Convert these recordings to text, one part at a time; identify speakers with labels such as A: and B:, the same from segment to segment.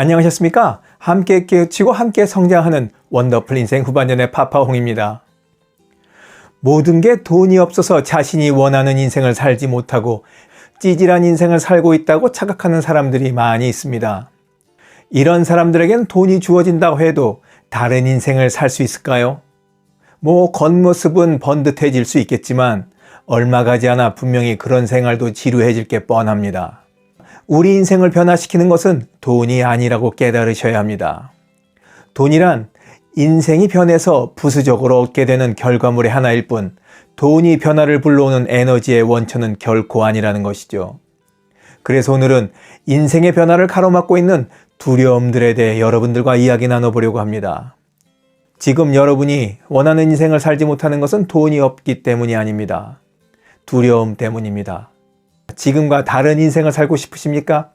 A: 안녕하셨습니까? 함께 깨우치고 함께 성장하는 원더풀 인생 후반전의 파파홍입니다. 모든 게 돈이 없어서 자신이 원하는 인생을 살지 못하고 찌질한 인생을 살고 있다고 착각하는 사람들이 많이 있습니다. 이런 사람들에겐 돈이 주어진다고 해도 다른 인생을 살 수 있을까요? 뭐 겉모습은 번듯해질 수 있겠지만 얼마 가지 않아 분명히 그런 생활도 지루해질 게 뻔합니다. 우리 인생을 변화시키는 것은 돈이 아니라고 깨달으셔야 합니다. 돈이란 인생이 변해서 부수적으로 얻게 되는 결과물의 하나일 뿐 돈이 변화를 불러오는 에너지의 원천은 결코 아니라는 것이죠. 그래서 오늘은 인생의 변화를 가로막고 있는 두려움들에 대해 여러분들과 이야기 나눠보려고 합니다. 지금 여러분이 원하는 인생을 살지 못하는 것은 돈이 없기 때문이 아닙니다. 두려움 때문입니다. 지금과 다른 인생을 살고 싶으십니까?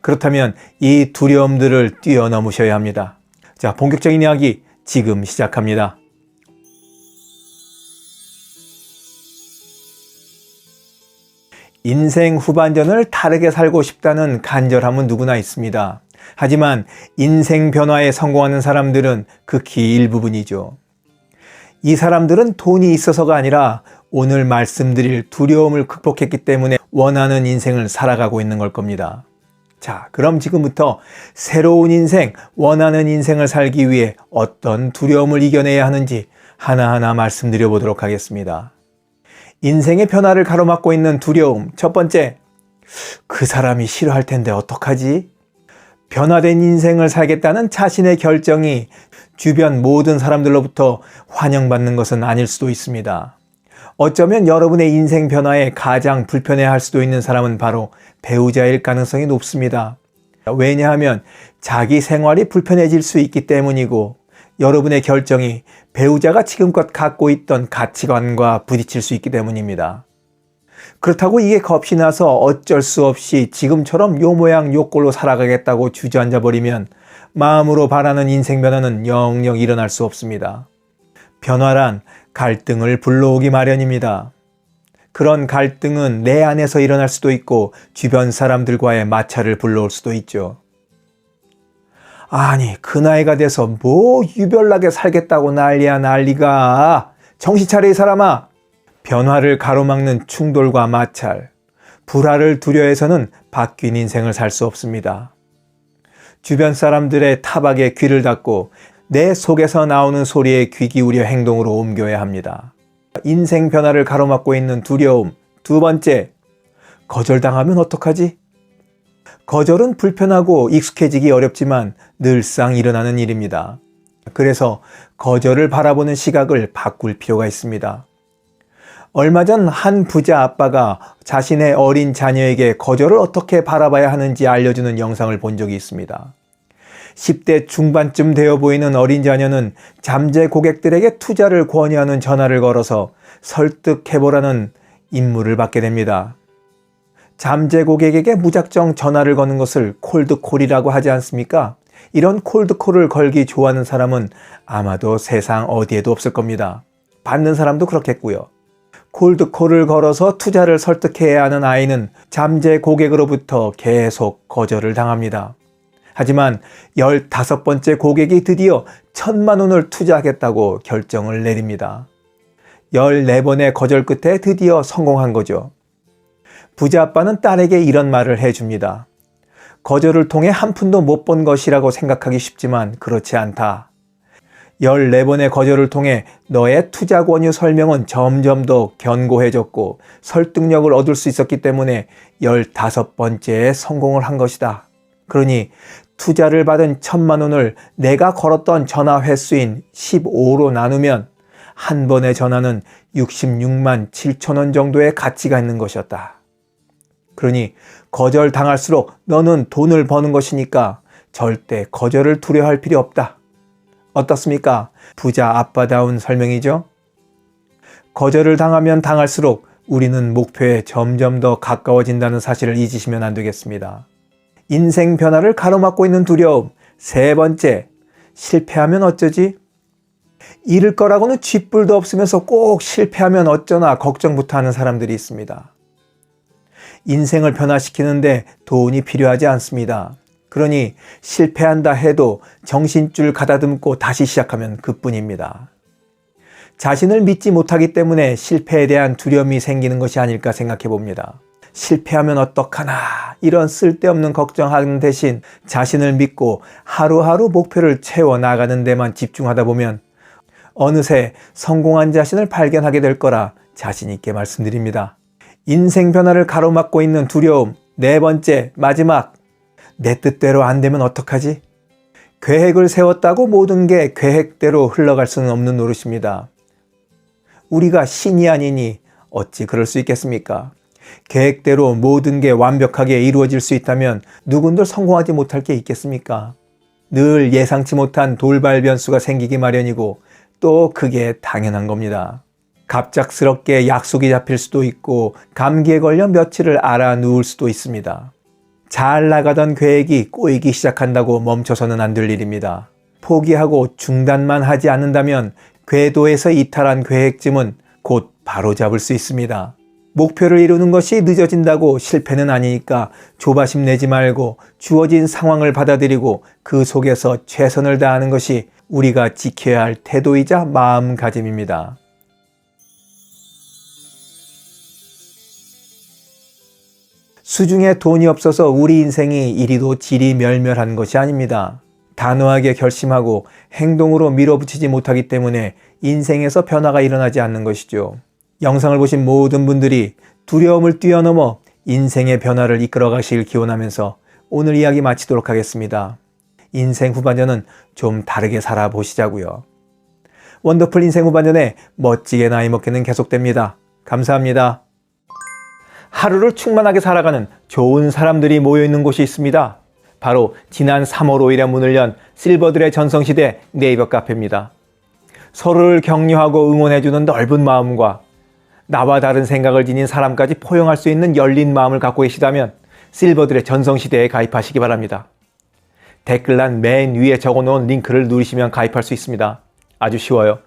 A: 그렇다면 이 두려움들을 뛰어넘으셔야 합니다. 자, 본격적인 이야기 지금 시작합니다. 인생 후반전을 다르게 살고 싶다는 간절함은 누구나 있습니다. 하지만 인생 변화에 성공하는 사람들은 극히 일부분이죠. 이 사람들은 돈이 있어서가 아니라 오늘 말씀드릴 두려움을 극복했기 때문에 원하는 인생을 살아가고 있는 걸 겁니다. 자, 그럼 지금부터 새로운 인생, 원하는 인생을 살기 위해 어떤 두려움을 이겨내야 하는지 하나하나 말씀드려 보도록 하겠습니다. 인생의 변화를 가로막고 있는 두려움. 첫 번째, 그 사람이 싫어할 텐데 어떡하지? 변화된 인생을 살겠다는 자신의 결정이 주변 모든 사람들로부터 환영받는 것은 아닐 수도 있습니다. 어쩌면 여러분의 인생 변화에 가장 불편해할 수도 있는 사람은 바로 배우자일 가능성이 높습니다. 왜냐하면 자기 생활이 불편해질 수 있기 때문이고 여러분의 결정이 배우자가 지금껏 갖고 있던 가치관과 부딪힐 수 있기 때문입니다. 그렇다고 이게 겁이 나서 어쩔 수 없이 지금처럼 요 모양 요 꼴로 살아가겠다고 주저앉아 버리면 마음으로 바라는 인생 변화는 영영 일어날 수 없습니다. 변화란 갈등을 불러오기 마련입니다. 그런 갈등은 내 안에서 일어날 수도 있고 주변 사람들과의 마찰을 불러올 수도 있죠. 아니, 그 나이가 돼서 뭐 유별나게 살겠다고 난리야, 난리가. 정신 차려, 이 사람아. 변화를 가로막는 충돌과 마찰, 불화를 두려워해서는 바뀐 인생을 살 수 없습니다. 주변 사람들의 타박에 귀를 닫고 내 속에서 나오는 소리에 귀 기울여 행동으로 옮겨야 합니다. 인생 변화를 가로막고 있는 두려움. 두 번째, 거절당하면 어떡하지? 거절은 불편하고 익숙해지기 어렵지만 늘상 일어나는 일입니다. 그래서 거절을 바라보는 시각을 바꿀 필요가 있습니다. 얼마 전 한 부자 아빠가 자신의 어린 자녀에게 거절을 어떻게 바라봐야 하는지 알려주는 영상을 본 적이 있습니다. 10대 중반쯤 되어 보이는 어린 자녀는 잠재 고객들에게 투자를 권유하는 전화를 걸어서 설득해보라는 임무를 받게 됩니다. 잠재 고객에게 무작정 전화를 거는 것을 콜드콜이라고 하지 않습니까? 이런 콜드콜을 걸기 좋아하는 사람은 아마도 세상 어디에도 없을 겁니다. 받는 사람도 그렇겠고요. 콜드콜을 걸어서 투자를 설득해야 하는 아이는 잠재 고객으로부터 계속 거절을 당합니다. 하지만 15번째 고객이 드디어 천만 원을 투자하겠다고 결정을 내립니다. 14번의 거절 끝에 드디어 성공한 거죠. 부자 아빠는 딸에게 이런 말을 해줍니다. 거절을 통해 한 푼도 못 번 것이라고 생각하기 쉽지만 그렇지 않다. 14번의 거절을 통해 너의 투자 권유 설명은 점점 더 견고해졌고 설득력을 얻을 수 있었기 때문에 15번째에 성공을 한 것이다. 그러니 투자를 받은 천만 원을 내가 걸었던 전화 횟수인 15로 나누면 한 번의 전화는 66만 7천 원 정도의 가치가 있는 것이었다. 그러니 거절 당할수록 너는 돈을 버는 것이니까 절대 거절을 두려워할 필요 없다. 어떻습니까? 부자 아빠다운 설명이죠? 거절을 당하면 당할수록 우리는 목표에 점점 더 가까워진다는 사실을 잊으시면 안 되겠습니다. 인생 변화를 가로막고 있는 두려움. 세 번째, 실패하면 어쩌지? 잃을 거라고는 쥐뿔도 없으면서 꼭 실패하면 어쩌나 걱정부터 하는 사람들이 있습니다. 인생을 변화시키는데 돈이 필요하지 않습니다. 그러니 실패한다 해도 정신줄 가다듬고 다시 시작하면 그뿐입니다. 자신을 믿지 못하기 때문에 실패에 대한 두려움이 생기는 것이 아닐까 생각해 봅니다. 실패하면 어떡하나 이런 쓸데없는 걱정하는 대신 자신을 믿고 하루하루 목표를 채워 나가는 데만 집중하다 보면 어느새 성공한 자신을 발견하게 될 거라 자신 있게 말씀드립니다. 인생 변화를 가로막고 있는 두려움. 네 번째, 마지막. 내 뜻대로 안 되면 어떡하지? 계획을 세웠다고 모든 게 계획대로 흘러갈 수는 없는 노릇입니다. 우리가 신이 아니니 어찌 그럴 수 있겠습니까? 계획대로 모든 게 완벽하게 이루어질 수 있다면 누군들 성공하지 못할 게 있겠습니까? 늘 예상치 못한 돌발 변수가 생기기 마련이고 또 그게 당연한 겁니다. 갑작스럽게 약속이 잡힐 수도 있고 감기에 걸려 며칠을 알아 누울 수도 있습니다. 잘 나가던 계획이 꼬이기 시작한다고 멈춰서는 안 될 일입니다. 포기하고 중단만 하지 않는다면 궤도에서 이탈한 계획쯤은 곧 바로잡을 수 있습니다. 목표를 이루는 것이 늦어진다고 실패는 아니니까 조바심 내지 말고 주어진 상황을 받아들이고 그 속에서 최선을 다하는 것이 우리가 지켜야 할 태도이자 마음가짐입니다. 수중에 돈이 없어서 우리 인생이 이리도 질이 멸멸한 것이 아닙니다. 단호하게 결심하고 행동으로 밀어붙이지 못하기 때문에 인생에서 변화가 일어나지 않는 것이죠. 영상을 보신 모든 분들이 두려움을 뛰어넘어 인생의 변화를 이끌어 가길 기원하면서 오늘 이야기 마치도록 하겠습니다. 인생 후반전은 좀 다르게 살아보시자고요. 원더풀 인생 후반전에 멋지게 나이 먹기는 계속됩니다. 감사합니다. 하루를 충만하게 살아가는 좋은 사람들이 모여 있는 곳이 있습니다. 바로 지난 3월 5일에 문을 연 실버들의 전성시대 네이버 카페입니다. 서로를 격려하고 응원해주는 넓은 마음과 나와 다른 생각을 지닌 사람까지 포용할 수 있는 열린 마음을 갖고 계시다면 실버들의 전성시대에 가입하시기 바랍니다. 댓글란 맨 위에 적어놓은 링크를 누르시면 가입할 수 있습니다. 아주 쉬워요.